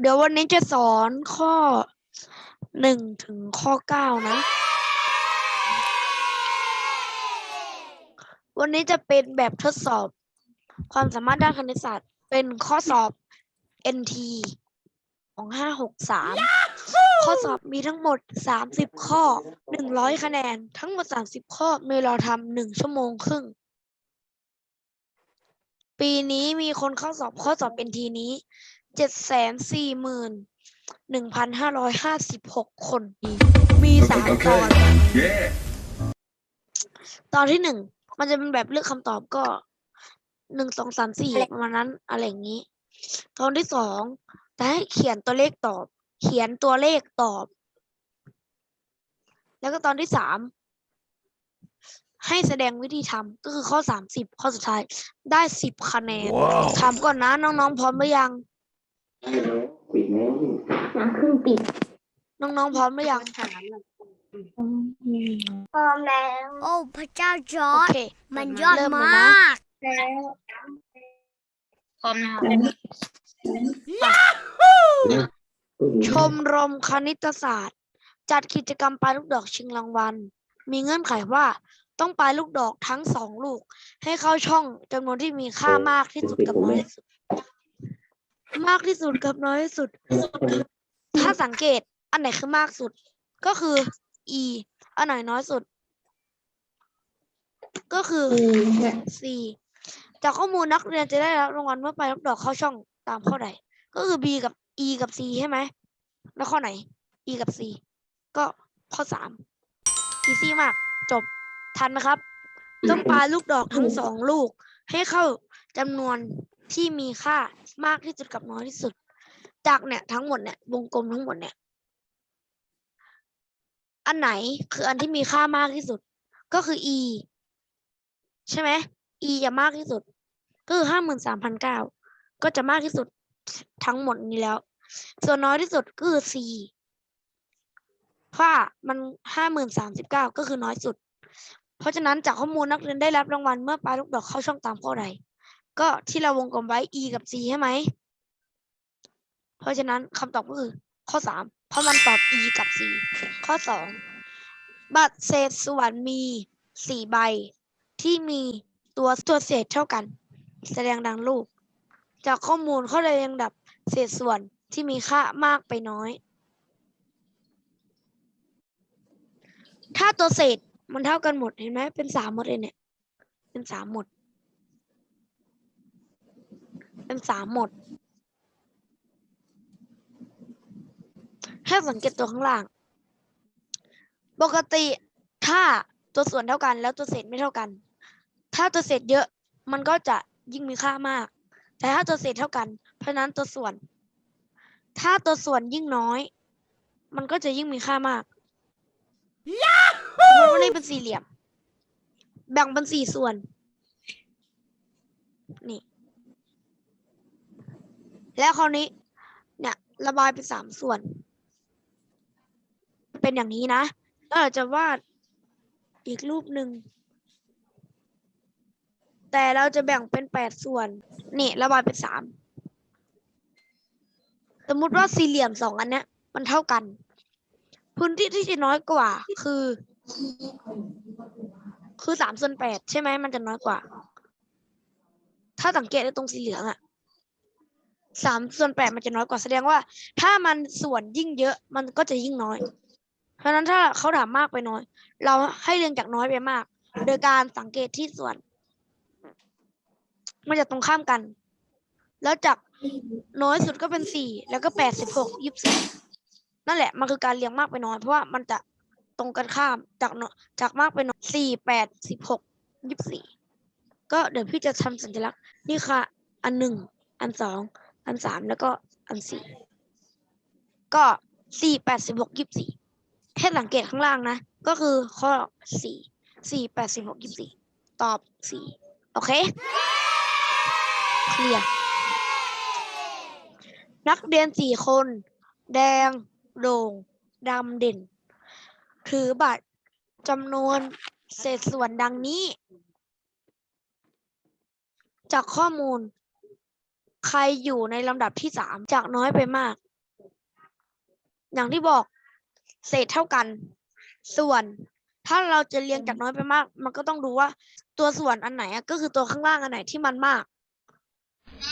เดี๋ยววันนี้จะสอนข้อหนึ่งถึงข้อเก้านะ วันนี้จะเป็นแบบทดสอบ ความสามารถด้านคณิตศาสตร์ เป็นข้อสอบ NT ของห้าหกสามข้อสอบมีทั้งหมดสามสิบข้อหนึ่งร้อยคะแนน ทั้งหมดสามสิบข้อมีเราทำหนึ่งชั่วโมงครึ่ง ปีนี้มีคนเข้าสอบข้อสอบ NT นี้ เจ็ดแสนสี่หมื่นหนึ่งพันห้าร้อยห้าสิบหกคน มีสามตอน Yeah. ตอนที่หนึ่งมันจะเป็นแบบเลือกคำตอบก็หนึ่งสองสามสี่ประมาณนั้นอะไรอย่างนี้ ตอนที่สองจะให้เขียนตัวเลขตอบ เขียนตัวเลขตอบ แล้วก็ตอนที่สามให้แสดงวิธีทำก็คือข้อสามสิบข้อสุดท้ายได้สิบคะแนนว้าวถามก่อนนะน้องๆพร้อมหรือยัง น้ำครึ่งปิด น้องๆพร้อมหรือยังพร้อมแล้วโอ้พระเจ้าจอโอร์ดเคมันยอดเริ่มเลยมานะกแล้วพร้อมนะครับชมรมคณิตศาสตร์ จัดกิจกรรมปาลูกดอกชิงรางวัล มีเงื่อนไขว่าต้องปาลูกดอกทั้งสองลูก ให้เข้าช่องจำนวนที่มีค่ามากที่สุดกับน้อยที่สุด มากที่สุดกับน้อยที่สุด ถ้าสังเกต อันไหนคือมากสุด ก็คือ e อันไหนน้อยสุด ก็คือ C จากข้อมูลนักเรียนจะได้รับรางวัลเมื่อไปรับดอกเข้าช่องตามข้อใด ก็คือ B กับ E กับ C ใช่ไหม แล้วข้อไหน E กับ C ก็ข้อสาม easy มาก จบ ทันไหมครับ ต้องปาลูกดอกทั้งสองลูกให้เข้าจำนวน ที่มีค่ามากที่สุดกับน้อยที่สุด จากเนี่ยทั้งหมดเนี่ยวงกลมทั้งหมดเนี่ย อันไหนคืออันที่มีค่ามากที่สุด ก็คือ e ใช่ไหม e จะมากที่สุด ก็คือห้าหมื่นสามพันเก้าก็จะมากที่สุดทั้งหมดนี้แล้ว ส่วนน้อยที่สุดก็คือ c เพราะว่ามันห้าหมื่นสามสิบเก้าก็คือน้อยสุด เพราะฉะนั้นจากข้อมูลนักเรียนได้รับรางวัลเมื่อปลาลูกดอกเข้าช่องตามข้อใด ก็ที่เราวงกลมไว้ e กับ c ใช่ไหม เพราะฉะนั้นคำตอบก็คือข้อสามเพราะมันตอบ e กับ c ข้อสองบัตรเศษส่วนมีสี่ใบ ที่มีตัวตัวเศษเท่ากัน แสดงดังรูปจากข้อมูลเขาเลยยังดับเศษส่วนที่มีค่ามากไปน้อย ถ้าตัวเศษมันเท่ากันหมดเห็นไหมเป็นสามหมดเลยเนี่ย เป็นสามหมด เป็นสามหมด ให้สังเกตตัวข้างล่าง ปกติถ้าตัวส่วนเท่ากัน แล้วตัวเศษไม่เท่ากัน ถ้าตัวเศษเยอะมันก็จะยิ่งมีค่ามาก แต่ถ้าตัวเศษเท่ากัน เพราะฉะนั้นตัวส่วน ถ้าตัวส่วนยิ่งน้อย มันก็จะยิ่งมีค่ามากสมมติว่านี่เป็นสี่เหลี่ยม แบ่งเป็นสี่ส่วน นี่ แล้วคราวนี้ เนี่ย ระบายเป็นสามส่วน เป็นอย่างนี้นะแล้วเราจะวาดอีกรูปหนึ่งแต่เราจะแบ่งเป็นแปดส่วน นี่ระบายเป็นสามสมมติว่าสี่เหลี่ยมสองอันเนี้ยมันเท่ากัน พื้นที่ที่จะน้อยกว่า คือ คือสามส่วนแปดใช่ไหมมันจะน้อยกว่า ถ้าสังเกตในตรงสีเหลืองอะ สามส่วนแปดมันจะน้อยกว่าแสดงว่า ถ้ามันส่วนยิ่งเยอะมันก็จะยิ่งน้อย เพราะฉะนั้นถ้าเขาถามมากไปน้อย เราให้เรียงจากน้อยไปมาก โดยการสังเกตที่ส่วน มันจะตรงข้ามกัน แล้วจากน้อยสุดก็เป็นสี่แล้วก็แปดสิบหกยี่สิบสี่นั่นแหละมันคือการเรียงมากไปน้อยเพราะว่ามันจะตรงกันข้ามจากน้อยจากมากไปน้อยสี่แปดสิบหกยี่สิบสี่ก็เดี๋ยวพี่จะทำสัญลักษณ์นี่ค่ะ อันหนึ่งอันสอง อันสามแล้วก็อันสี่ก็สี่แปดสิบหกยี่สิบสี่แค่สังเกตข้างล่างนะ ก็คือข้อสี่สี่แปดสิบหกยี่สิบสี่ตอบสี่โอเคเคลียร์นักเรียนสี่คน แดงโด่งดำเด่น ถือบัตรจำนวนเศษส่วนดังนี้ จากข้อมูล ใครอยู่ในลำดับที่สามจากน้อยไปมาก อย่างที่บอก เศษเท่ากัน ส่วน ถ้าเราจะเรียงจากน้อยไปมาก มันก็ต้องดูว่า ตัวส่วนอันไหนอะก็คือตัวข้างล่างอันไหนที่มันมาก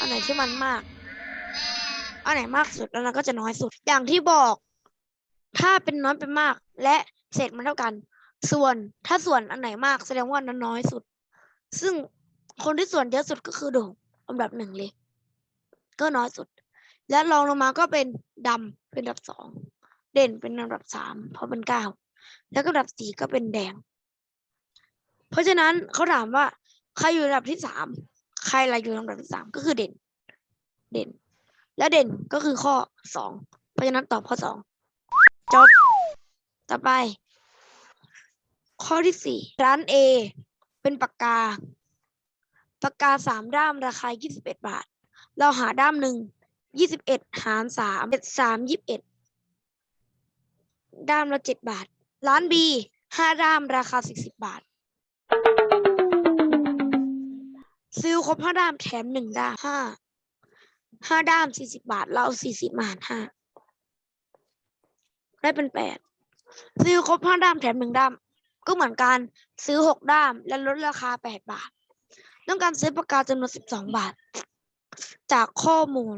อันไหนที่มันมาก อันไหนมากสุดอันนั้นก็จะน้อยสุด อย่างที่บอก ถ้าเป็นน้อยเป็นมาก และเศษมันเท่ากัน ส่วนถ้าส่วนอันไหนมากแสดงว่าอันนั้นน้อยสุด ซึ่งคนที่ส่วนเยอะสุดก็คือโด่งอันดับหนึ่งเลย ก็น้อยสุด และรองลงมาก็เป็นดำเป็นอันดับสองเด่นเป็นอันดับสามเพราะเป็นเก้าแล้วก็อันดับสี่ก็เป็นแดง เพราะฉะนั้นเขาถามว่าใครอยู่อันดับที่สามใครอะไรอยู่อันดับที่สามก็คือเด่น เด่น และเด่นก็คือข้อสองเพราะฉะนั้นตอบข้อสองจบต่อไป ข้อที่สี่ร้าน A เป็นปากกา ปากกาสามด้ามราคา 21 บาท เราหาด้ามหนึ่ง21หารสามเจ็ดสามยี่สิบเอ็ดด้ามละเจ็ดบาท ร้าน B ห้าด้ามราคา40บบาท ซื้อครบห้าด้ามแถมหนึ่งด้ามห้าห้าด้าม40บาท เราเอา40มาหารห้าได้เป็นแปดซื้อครบห้าด้ามแถมหนึ่งด้ามก็เหมือนกันซื้อหกด้ามและลดราคาแปดบาท ต้องการซื้อปากกาจำนวนสิบสองบาท จากข้อมูล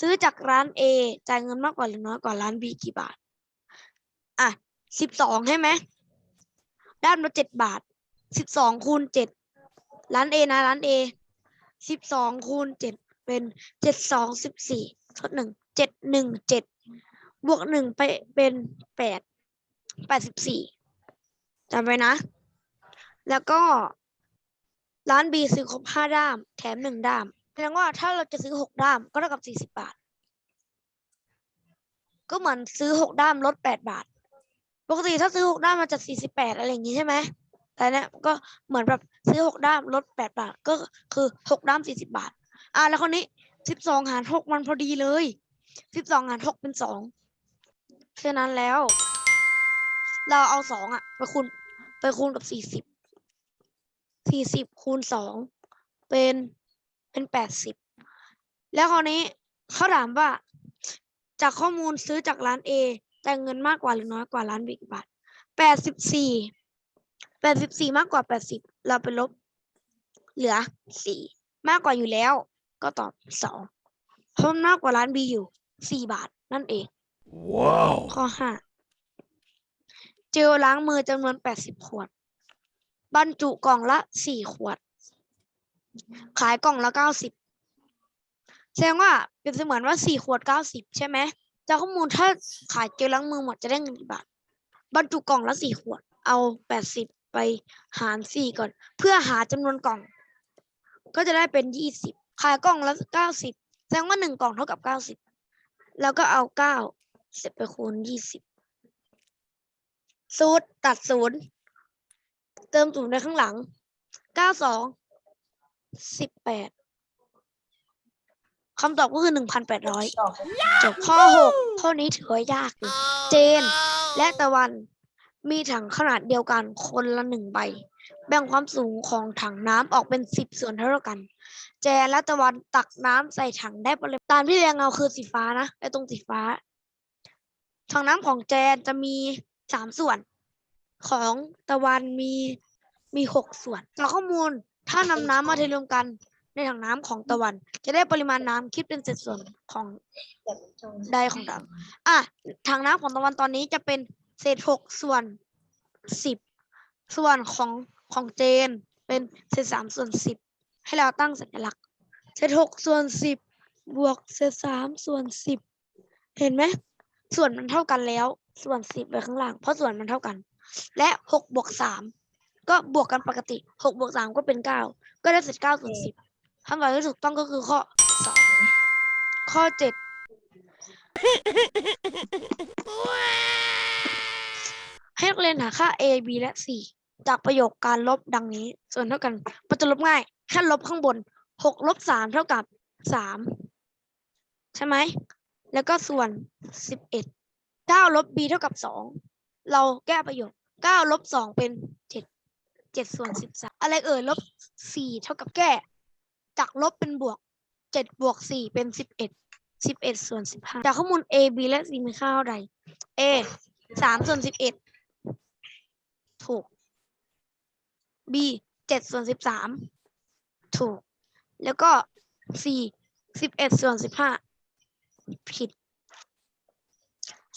ซื้อจากร้าน A จ่ายเงินมากกว่าหรือน้อยกว่าร้าน B กี่บาท อะสิบสองใช่ไหมด้ามละเจ็ดบาทสิบสองคูณเจ็ดร้าน A นะร้าน A สิบสองคูณเจ็ดเป็นเจ็ดสองสิบสี่ทดหนึ่งเจ็ดหนึ่งเจ็ดบวกหนึ่งไปเป็นแปดแปดสิบสี่จำไว้นะ แล้วก็ ร้าน B ซื้อครบห้าด้าม แถมหนึ่งด้ามแสดงว่าถ้าเราจะซื้อหกด้ามก็เท่ากับสี่สิบบาท ก็เหมือนซื้อหกด้ามลดแปดบาท ปกติถ้าซื้อหกด้ามมาจากสี่สิบแปดอะไรอย่างงี้ใช่ไหมแต่เนี้ยก็เหมือนแบบซื้อหกด้ามลดแปดบาท ก็คือหกด้ามสี่สิบบาท อ่าแล้วคนนี้สิบสองหารหกมันพอดีเลยสิบสองหารหกเป็นสองฉะนั้นแล้ว เราเอาสองอะ ไปคูณไปคูณกับสี่สิบ สี่สิบคูณสองเป็นเป็นแปดสิบแล้วคราวนี้เขาถามว่า จากข้อมูลซื้อจากร้าน A แต่ายเงินมากกว่าหรือน้อยกว่าร้าน B กี่บาทแปดสิบสี่แปดสิบสี่มากกว่าแปดสิบเราไปลบ เหลือสี่มากกว่าอยู่แล้ว ก็ตอบสองเพราะมันมากกว่าร้าน B อยู่สี่บาทนั่นเอง Wow. ข้อห้าเจลล้างมือจำนวนแปดสิบขวด บรรจุกล่องละสี่ขวด ขายกล่องละเก้าสิบแสดงว่าเป็นเสมือนว่าสี่ขวดเก้าสิบใช่ไหมจากข้อมูลถ้าขายเจลล้างมือหมดจะได้เงินกี่บาทบรรจุกล่องละสี่ขวด เอาแปดสิบไปหารสี่ก่อน เพื่อหาจำนวนกล่อง ก็จะได้เป็นยี่สิบขายกล่องละเก้าสิบแสดงว่าหนึ่งกล่องเท่ากับเก้าสิบแล้วก็เอาเก้าเสร็จไปคูณยี่สิบสูตรตัดศูนย์ เติมศูนย์ในข้างหลังเก้าสองสิบแปดคำตอบก็คือหนึ่งพันแปดร้อยจบข้อหกข้อนี้ถือว่ายากอยู่เจน และตะวันมีถังขนาดเดียวกันคนละหนึ่งใบ แบ่งความสูงของถังน้ำออกเป็นสิบส่วนเท่ากัน แจนและตะวันตักน้ำใส่ถังได้ปริมาณตามที่เรียงเอาคือสีฟ้านะไอ้ตรงสีฟ้าถังน้ำของแจนจะมีสามส่วน ของตะวันมีมีหกส่วนจากข้อมูลถ้านำน้ำมาเทรวมกันในถังน้ำของตะวัน จะได้ปริมาณน้ำคิดเป็นสัดส่วนของใดของตะวันอะถังน้ำของตะวันตอนนี้จะเป็นเศษหกส่วนสิบส่วนของของเจนเป็นเศษสามส่วนสิบให้เราตั้งสัญลักษณ์เศษหกส่วนสิบบวกเศษสามส่วนสิบเห็นไหมส่วนมันเท่ากันแล้ว ส่วนสิบไปข้างล่างเพราะส่วนมันเท่ากัน และหกบวกสามก็บวกกันปกติหกบวกสามก็เป็นเก้าก็ได้เศษเก้าส่วนสิบคำตอบที่ถูกต้องก็คือข้อสองข้อเจ็ดให้นักเรียนหาค่า a b และ c จากประโยคการลบดังนี้ ส่วนเท่ากัน มันจะลบง่ายแค่ลบข้างบนหกลบสามเท่ากับสามใช่ไหม แล้วก็ส่วนสิบเอ็ดเก้าลบ b เท่ากับสองเราแก้ประโยค เก้าลบสองเป็นเจ็ดเจ็ดส่วนสิบสามอะไรเอ่ยลบสี่เท่ากับแก้ จากลบเป็นบวกเจ็ดบวกสี่เป็นสิบเอ็ดสิบเอ็ดส่วนสิบห้าจากข้อมูล A B และ C มีค่าเท่าไหร่ A สามส่วนสิบเอ็ดถูก B เจ็ดส่วนสิบสามถูก แล้วก็ C สิบเอ็ดส่วนสิบห้าผิด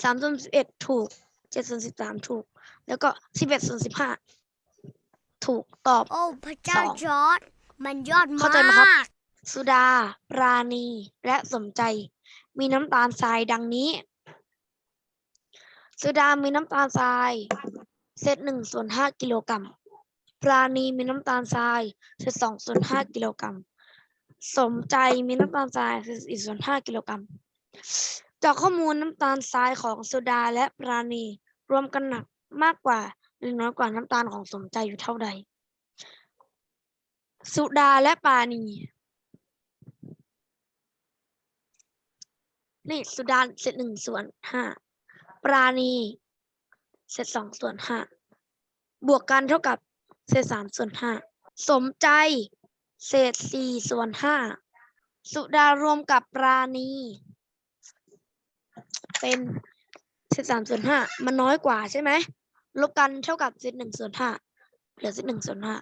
สามส่วนสิบเอ็ดถูก เจ็ดส่วนสิบสามถูก แล้วก็สิบเอ็ดส่วนสิบห้าถูกตอบ โอ้พระเจ้าสอง จอร์ดมันยอดเข้าใจมาไหมครับกสุดา ปราณี และสมใจ มีน้ำตาลทรายดังนี้ สุดามีน้ำตาลทรายเศษหนึ่งส่วนห้ากิโลกรัม ปราณีมีน้ำตาลทรายเศษสองส่วนห้ากิโลกรัม สมใจมีน้ำตาลทรายเศษสี่ส่วนห้ากิโลกรัม จากข้อมูลน้ำตาลทรายของสุดาและปราณี รวมกันหนักมากกว่าหรือน้อยกว่าน้ำตาลของสมใจอยู่เท่าใด สุดาและปาณีนี่สุดาเศษหนึ่งส่วนห้าปราณีเศษสองส่วนห้าบวกกันเท่ากับเศษสามส่วนห้าสมใจ เศษสี่ส่วนห้าสุดารวมกับปราณี เป็น เศษสามส่วนห้ามันน้อยกว่าใช่ไหมลบกันเท่ากับเศษหนึ่งส่วนห้าเหลือเศษหนึ่งส่วนห้า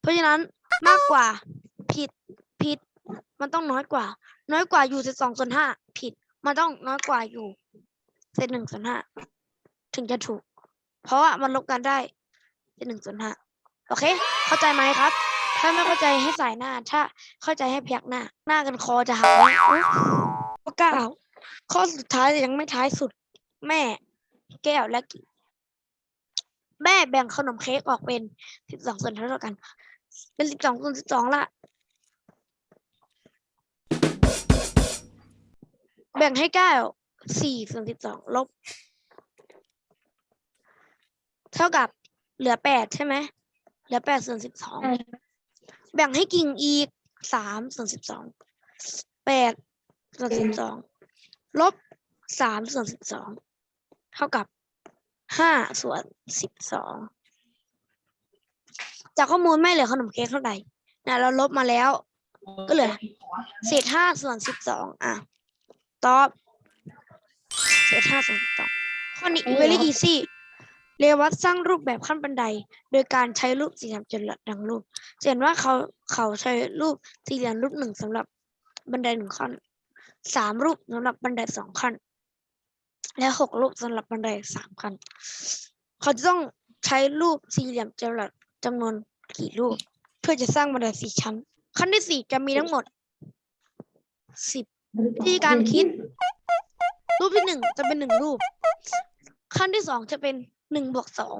เพราะฉะนั้นมากกว่าผิดผิด มันต้องน้อยกว่า น้อยกว่าอยู่เศษสองส่วนห้าผิด มันต้องน้อยกว่าอยู่เศษหนึ่งส่วนห้าถึงจะถูก เพราะว่ามันลบกันได้เศษหนึ่งส่วนห้าโอเค เข้าใจไหมครับ ถ้าไม่เข้าใจให้ใส่หน้า ถ้าเข้าใจให้พยักหน้า หน้ากันคอจะหักนะอุ๊ยข้อเก้าข้อสุดท้ายแต่ยังไม่ท้ายสุด แม่ แก้วและกิแม่แบ่งขนมเค้กออกเป็นสิบสองส่วนเท่ากัน เป็นสิบสองส่วนสิบสองละ แบ่งให้เก้าสี่ส่วนสิบสองลบ เท่ากับเหลือแปดใช่ไหมเหลือแปดส่วนสิบสองแบ่งให้กิ่งอีกสามส่วนสิบสองแปดส่วนสิบสองลบสามส่วนสิบสอง เท่ากับห้าส่วนสิบสองจากข้อมูลไม่เหลือขนมเค้กเท่าไหร่นะเราลบมาแล้ว ก็เหลือเศษห้าส่วนสิบสองอะตอบเศษห้าส่วนสิบสองข้อนี้ very easy เรวัตสร้างรูปแบบขั้นบันได โดยการใช้รูปสี่เหลี่ยมจนดังรูปจะเห็นว่าเขาเขาใช้รูปสี่เหลี่ยมรูปหนึ่งสำหรับบันไดหนึ่งขั้นสามรูปสำหรับบันไดสองขั้น และหกรูปสำหรับบันไดสามขั้นเขาจะต้องใช้รูปสี่เหลี่ยมจำรัดจำนวนกี่รูป เพื่อจะสร้างบันไดสี่ชั้น ขั้นที่สี่จะมีทั้งหมดสิบวิธีการคิด รูปที่หนึ่งจะเป็นหนึ่งรูป ขั้นที่สองจะเป็นหนึ่งบวกสอง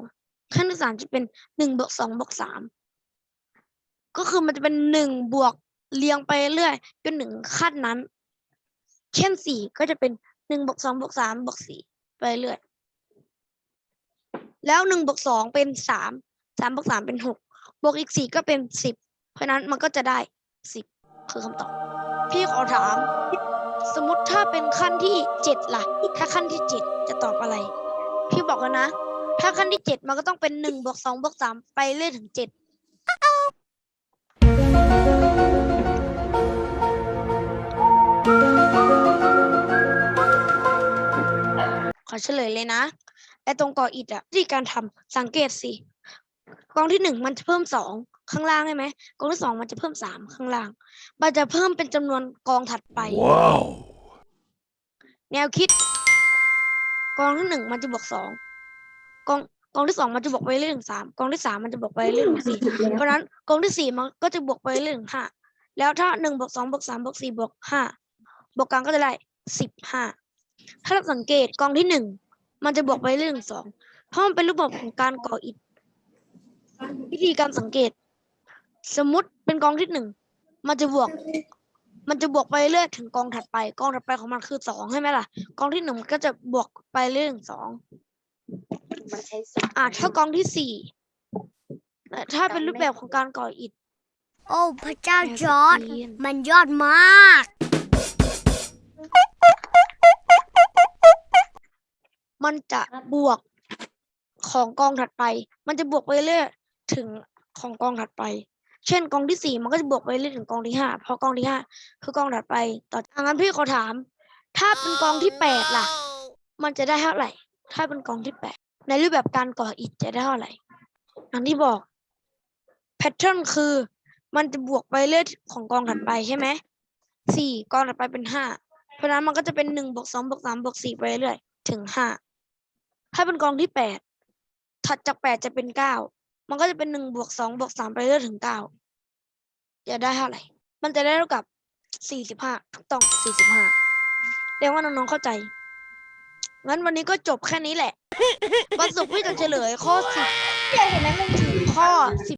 ขั้นที่สามจะเป็นหนึ่งบวกสองบวกสามก็คือมันจะเป็นหนึ่งบวกเรียงไปเรื่อยจนหนึ่งขั้นนั้น เช่นสี่ก็จะเป็น หนึ่งบวกสองบวกสามบวกสี่ไปเรื่อยแล้วหนึ่งบวกสองเป็นสามสามบวกสามเป็นหกบวกอีกสี่ก็เป็นสิบเพราะนั้นมันก็จะได้สิบคือคำตอบ พี่ขอถาม สมมติถ้าเป็นขั้นที่เจ็ดล่ะ ถ้าขั้นที่เจ็ดจะตอบอะไร พี่บอกแล้วนะ ถ้าขั้นที่เจ็ดมันก็ต้องเป็นหนึ่งบวกสองบวกสามไปเรื่อยถึงเจ็ด เฉลยเลยนะไอ้ตรงกออิฐอะวิธีการทำสังเกตสิกองที่หนึ่งมันจะเพิ่มสองข้างล่างใช่ไหมกองที่สองมันจะเพิ่มสามข้างล่าง มันจะเพิ่มเป็นจำนวนกองถัดไป Wow. แนวคิด กองที่หนึ่งมันจะบวกสองกองกองที่สองมันจะบวกไปเรื่อยถึงสามกองที่สามมันจะบวกไปเรื่อยถึงสี่เพราะฉะนั้นกองที่สี่มันก็จะบวกไปเรื่อยถึงห้าแล้วถ้าหนึ่งบวกสองบวกสามบวกสี่บวกห้าบวกกันก็จะได้สิบห้า ถ้าเราสังเกตกองที่หนึ่งมันจะบวกไปเรื่อยถึงสองเพราะมันเป็นรูปแบบของการก่ออิฐวิธีการสังเกต สมมุติเป็นกองที่หนึ่งมันจะบวก มันจะบวกไปเรื่อยถึงกองถัดไป กองถัดไปของมันคือสองใช่ไหมล่ะ กองที่หนึ่งมันก็จะบวกไปเรื่อยถึงสองอ่าถ้ากองที่สี่แต่ถ้าเป็นรูปแบบของการก่ออิฐ โอ้พระเจ้าจอร์ดแนวสกรีนมันยอดมาก มันจะบวกของกองถัดไป มันจะบวกไปเรื่อยถึงของกองถัดไป เช่นกองที่สี่มันก็จะบวกไปเรื่อยถึงกองที่ห้าเพราะกองที่ห้าคือกองถัดไป ต่อจากนั้นพี่ขอถาม ถ้าเป็นกองที่แปดล่ะ มันจะได้เท่าไหร่ ถ้าเป็นกองที่แปดในรูปแบบการก่ออิฐจะได้เท่าไหร่อย่างที่บอกแพทเทิร์นคือมันจะบวกไปเรื่อยของกองถัดไปใช่ไหมสี่กองถัดไปเป็นห้าเพราะฉะนั้นมันก็จะเป็นหนึ่งบวกสองบวกสามบวกสี่ไปเรื่อยถึงห้า ถ้าเป็นกองที่แปดถัดจากแปดจะเป็นเก้ามันก็จะเป็นหนึ่งบวกสองบวกสามไปเรื่อยถึงเก้าจะได้เท่าไหร่ มันจะได้เท่ากับสี่สิบห้าถูกต้องสี่สิบห้าเรียกว่าน้องๆเข้าใจ งั้นวันนี้ก็จบแค่นี้แหละวันศุกร์พี่จะเฉลยข้อสิบเดี๋ยเห็นไหมมันถึงข้อสิบ